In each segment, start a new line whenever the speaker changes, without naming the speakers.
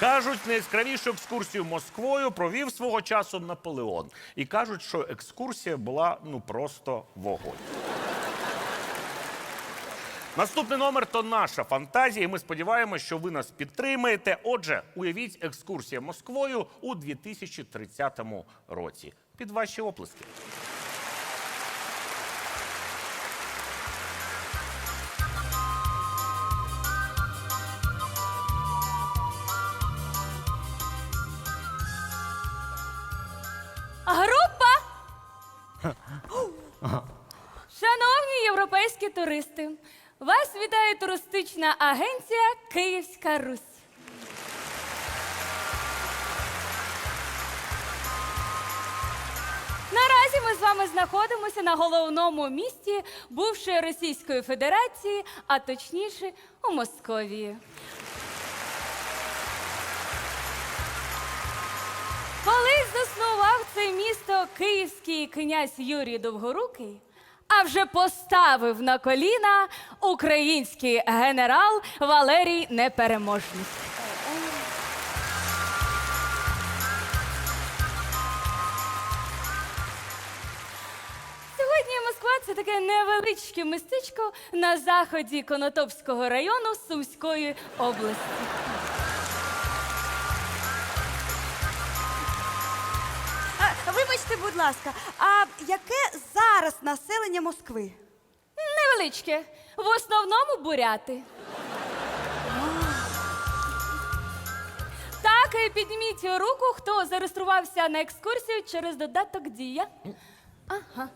Кажуть, найяскравішу екскурсію Москвою провів свого часу Наполеон. І кажуть, що екскурсія була ну просто вогонь. Наступний номер то наша фантазія. і Ми сподіваємося, що ви нас підтримаєте. Отже, уявіть екскурсія Москвою у 2030 році. Під ваші оплески.
Туристи, вас вітає туристична агенція Київська Русь. Наразі ми з вами знаходимося на головному місті бувшої Російської Федерації, а точніше у Московії. Колись заснував це місто київський князь Юрій Довгорукий, а вже поставив на коліна український генерал Валерій Непереможний. Сьогодні Москва це таке невеличке містечко на заході Конотопського району Сумської області.
Вибачте, будь ласка, а яке зараз населення Москви?
Невеличке. В основному буряти. Так, е, підніміть руку, хто зареєструвався на екскурсію через додаток Дія. Ага.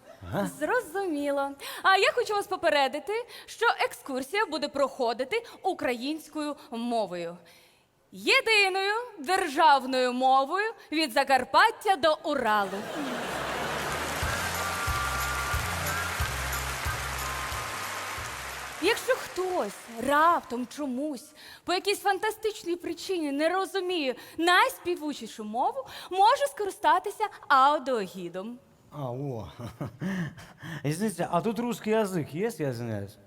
Зрозуміло. А я хочу вас попередити, що екскурсія буде проходити українською мовою. Єдиною державною мовою від Закарпаття до Уралу. Якщо хтось раптом чомусь по якійсь фантастичній причині не розуміє найспівучішу мову, може скористатися аудіогідом.
А, о. Извините, а тут русский язык есть, я извиняюсь?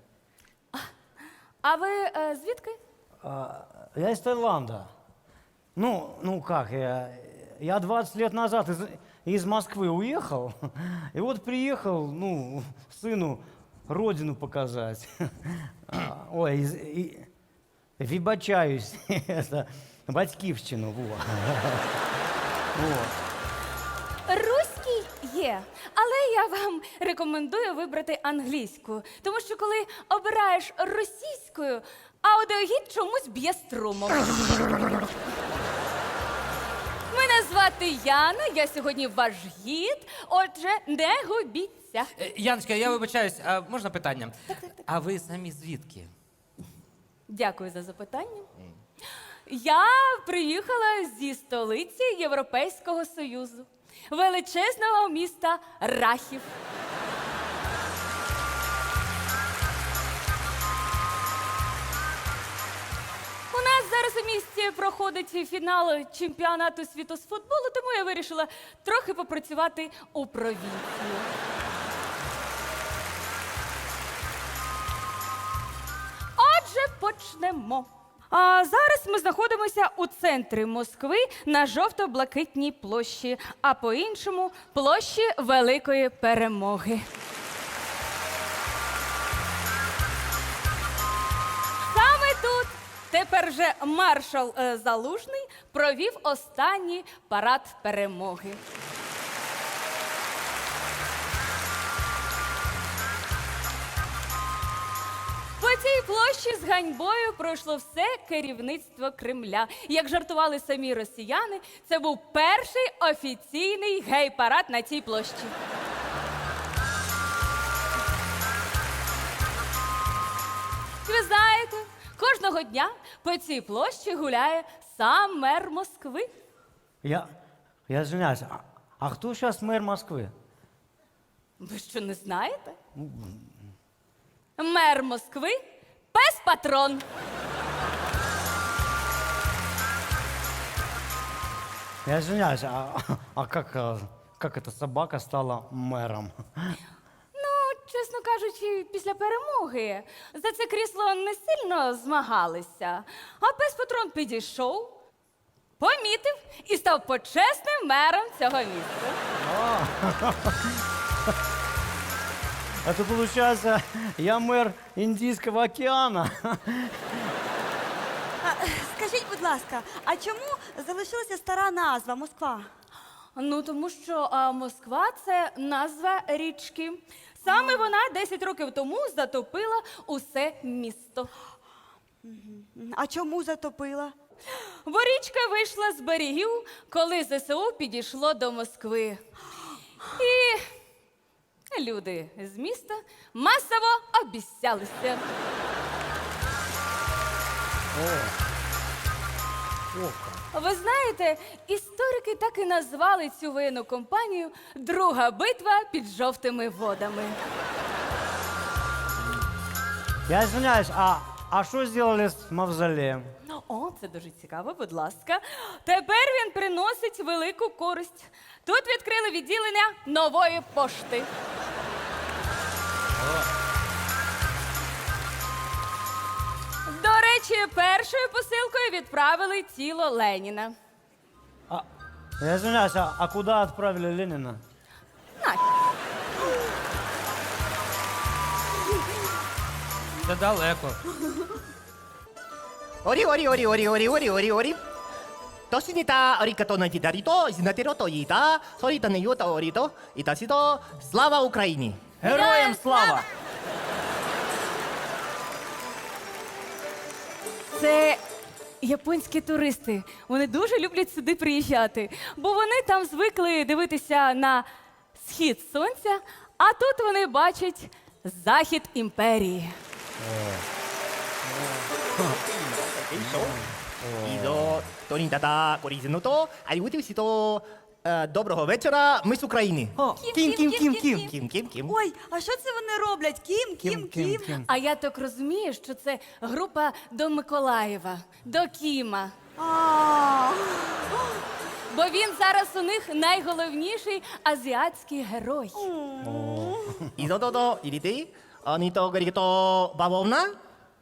А ви е, звідки?
А, я из Таиланда. Ну, ну как, я, я 20 лет назад из, из Москвы уехал, и вот приехал, ну, сыну родину показать. А, Ой, из, и, вибачаюсь, это батьківщину, во. Вот.
Руський є, але я вам рекомендую вибрати англійську, тому що коли обираєш російською, аудіогід чомусь б'є струмом. Мене звати Яна, я сьогодні ваш гід, отже, не губіться.
Е, Яночка, я вибачаюсь, а можна питання? А ви самі звідки?
Дякую за запитання. Я приїхала зі столиці Європейського Союзу, величезного міста Рахів. У місті проходить фінал чемпіонату світу з футболу, тому я вирішила трохи попрацювати у провінції. Отже, почнемо. А зараз ми знаходимося у центрі Москви на жовто-блакитній площі, а по-іншому площі Великої Перемоги. Тепер вже маршал е, Залужний провів останній парад перемоги. По цій площі з ганьбою пройшло все керівництво Кремля. Як жартували самі росіяни, це був перший офіційний гей-парад на цій площі. Ви знаєте, кожного дня по цій площі гуляє сам мер Москви.
Я, я извиняюсь, а, а кто сейчас мэр Москвы?
Ви що не знаєте? Мер Москви пес патрон.
Я извиняюсь, а, а как, а, как эта собака стала мэром?
Кажучи, після перемоги за це крісло не сильно змагалися. А пес патрон підійшов, помітив і став почесним мером цього міста.
Это получается, я мэр Индийского океана.
А, скажіть, будь ласка, а чому залишилася стара назва Москва?
Ну, тому що а, Москва це назва річки. Саме вона 10 років тому затопила усе місто.
А чому затопила?
Бо річка вийшла з берегів, коли ЗСУ підійшло до Москви. І люди з міста масово обіцялися. Ви знаєте, історики так і назвали цю воєнну компанію Друга битва під жовтими водами.
Я извиняюсь, а, а что сделали с мавзолеем?
О, це дуже цікаво, будь ласка. Тепер він приносить велику користь. Тут відкрили відділення нової пошти. наче першою посилкою відправили тіло Леніна.
А, я извиняюсь, а, куди відправили Леніна? Ленина?
Це далеко.
Орі, орі, орі, орі, орі, орі, орі, орі. Тоші ні та орі като на кітарі то, рото і та, сорі та не юта орито, і та сі то. Слава Україні!
Героям слава!
Це японські туристи. Вони дуже люблять сюди приїжджати, бо вони там звикли дивитися на схід сонця, а тут вони бачать захід імперії.
いい Е, доброго вечора. Ми з України.
Кім, кім, кім, кім.
Кім, кім, кім.
Ой, а що це вони роблять? Кім, кім, кім.
А я так розумію, що це група до Миколаєва, до Кіма. Бо він зараз у них найголовніший азіатський герой.
Ізододо, іріти. Аніто гарігото бавовна.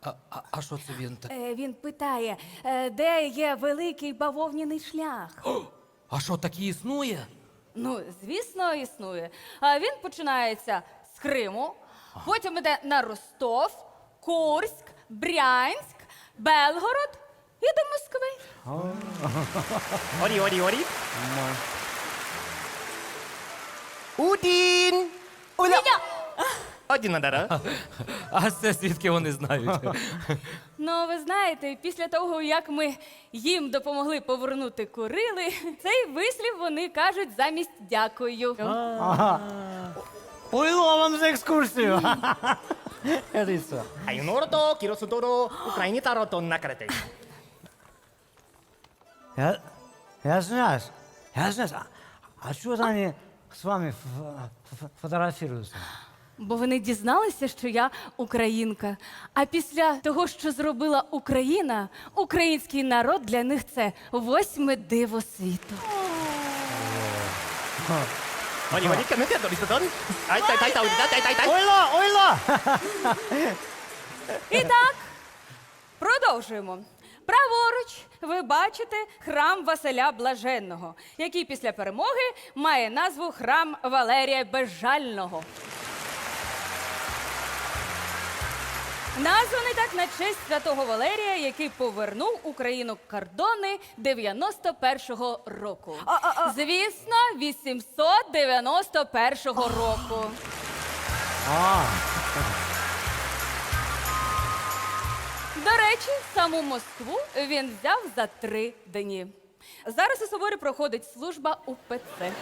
А, а, а що це він так?
Е, він питає, е, де є великий бавовняний шлях.
А що такі існує?
Ну, звісно, існує. А він починається з Криму, потім іде на Ростов, Курськ, Брянськ, Белгород і до Москви.
Орі, орі, орі. Удін! Уля... Одінадарада.
А це звідки вони знають?
Ну, ви знаєте, після того, як ми їм допомогли повернути курили, цей вислів вони кажуть замість дякую.
Ага. Пойло вам за
екскурсію. Ериса. Айнорото, кіросудоро, Україні тарото накрити.
Я, я знаєш, я знаєш, а, що вони з вами ф- фотографіруються?
бо вони дізналися, що я українка. А після того, що зробила Україна, український народ для них це восьме диво світу.
아니
І так, продовжуємо. Праворуч ви бачите храм Василя Блаженного, який після перемоги має назву храм Валерія Безжального. Названий так на честь святого Валерія, який повернув Україну кордони 91-го року. Звісно, 891 року.
А,
До речі, саму Москву він взяв за три дні. Зараз у соборі проходить служба УПЦ.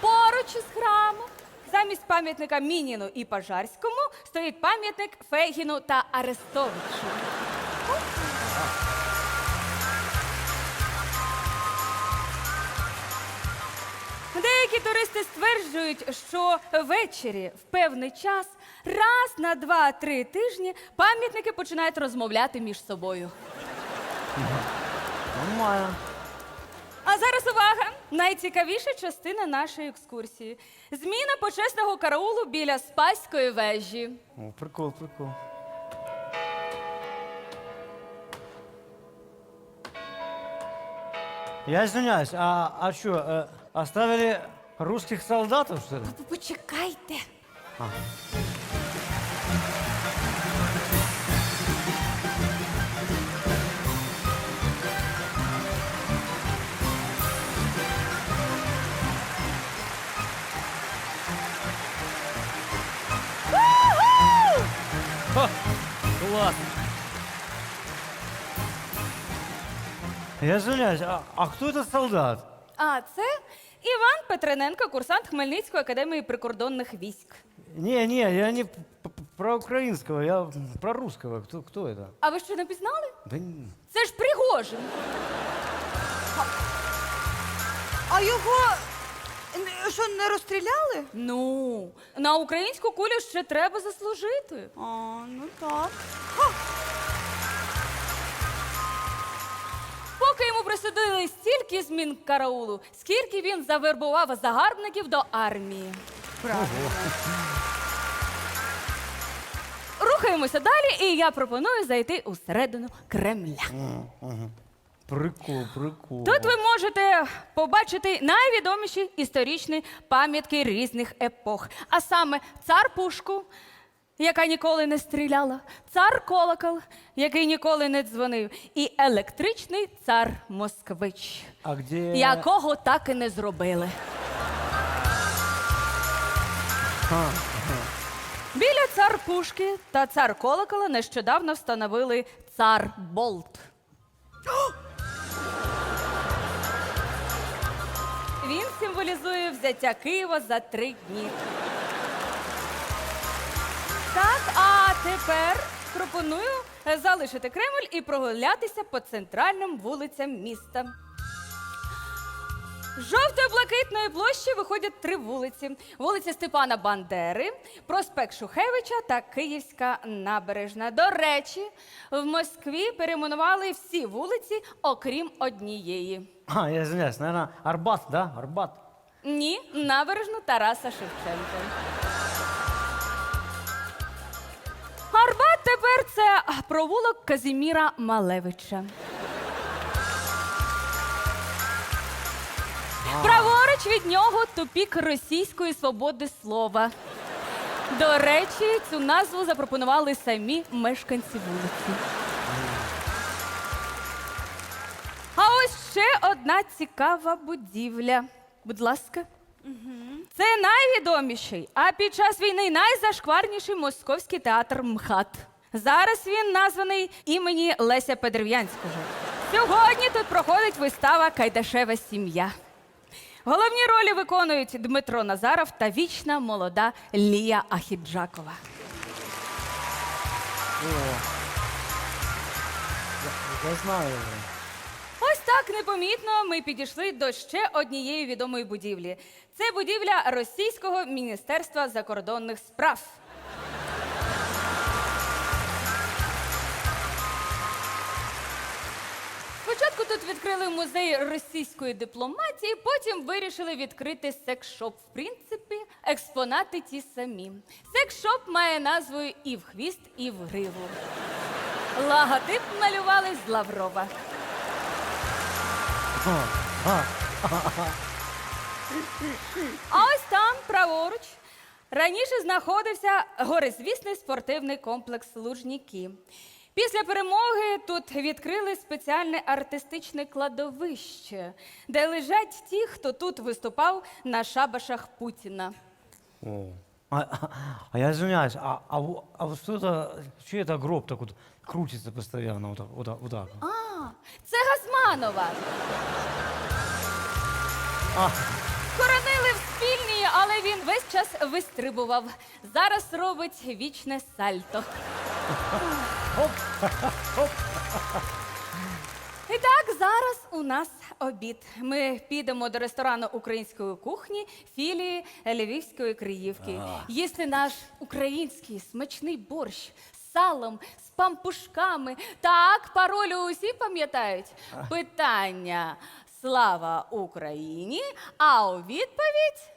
Поруч із храмом, замість пам'ятника Мініну і Пожарському, стоїть пам'ятник Фейгіну та Арестовичу. Деякі туристи стверджують, що ввечері в певний час, раз на два-три тижні, пам'ятники починають розмовляти між собою.
нормально.
А зараз увага! Найцікавіша частина нашої екскурсії. Зміна почесного караулу біля Спаської вежі.
О, прикол, прикол. Я извиняюсь, а, а что, э, оставили русских солдатов, что ли?
Почекайте.
Класс. Я извиняюсь, а, а кто этот солдат?
А це Іван Петрененко, курсант Хмельницької академії прикордонних військ.
Не, не, я не п- п- про украинского, я про русского. Кто, кто это?
А ви що не пізнали?
Да не-
Це ж Пригожин.
А його що не розстріляли?
Ну, на українську кулю ще треба заслужити.
А, ну так.
Поки йому присудили стільки змін караулу, скільки він завербував загарбників до армії. Правильно. Рухаємося далі, і я пропоную зайти усередину Кремля.
Прикол, прикол.
Тут ви можете побачити найвідоміші історичні пам'ятки різних епох, а саме цар Пушку, яка ніколи не стріляла, цар Колокол, який ніколи не дзвонив, і електричний цар Москвич,
А где...
якого так і не зробили. Біля цар Пушки та цар Колокола нещодавно встановили цар Болт. Символізує взяття Києва за три дні. Так, а тепер пропоную залишити Кремль і прогулятися по центральним вулицям міста. Жовтої блакитної площі виходять три вулиці: вулиця Степана Бандери, проспект Шухевича та Київська набережна. До речі, в Москві перейменували всі вулиці, окрім однієї.
А, я извиняюсь, наверное, Арбат, да? Арбат.
Ні, набережну Тараса Шевченка. Арбат тепер це провулок Казіміра Малевича. Праворуч від нього тупік російської свободи слова. До речі, цю назву запропонували самі мешканці вулиці. А ось ще одна цікава будівля. Будь ласка. Це найвідоміший, а під час війни найзашкварніший московський театр МХАТ. Зараз він названий імені Леся Петрів'янського. Сьогодні тут проходить вистава Кайдашева сім'я. Головні ролі виконують Дмитро Назаров та вічна молода Лія Ахіджакова.
Я знаю.
Ось так непомітно ми підійшли до ще однієї відомої будівлі. Це будівля Російського міністерства закордонних справ. Спочатку тут відкрили музей російської дипломатії, потім вирішили відкрити секс-шоп. В принципі, експонати ті самі. Секс-шоп має назву і в хвіст, і в гриву. Логотип малювали з Лаврова. А ось там, праворуч, раніше знаходився горизвісний спортивний комплекс Лужніки. Після перемоги тут відкрили спеціальне артистичне кладовище, де лежать ті, хто тут виступав на шабашах Путіна.
О. А, а, а я извиняюсь, а, а, а вот что это, гроб так вот крутится постоянно вот так? Вот так, вот так?
А, це Газманова.
А.
Хоронили в спільні, але він весь час вистрибував. Зараз робить вічне сальто. І так, зараз у нас обід. Ми підемо до ресторану української кухні філії Львівської Криївки. Їсти наш український смачний борщ салом, з пампушками. Так, паролю усі пам'ятають. Питання: Слава Україні! А у відповідь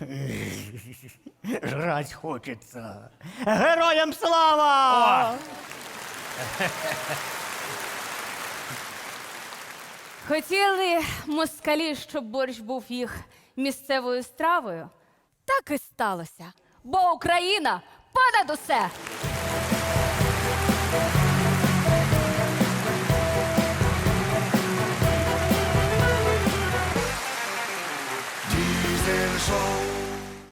Жрать хочеться. Героям слава!
хотіли москалі, щоб борщ був їх місцевою стравою. Так і сталося. Бо Україна понад усе!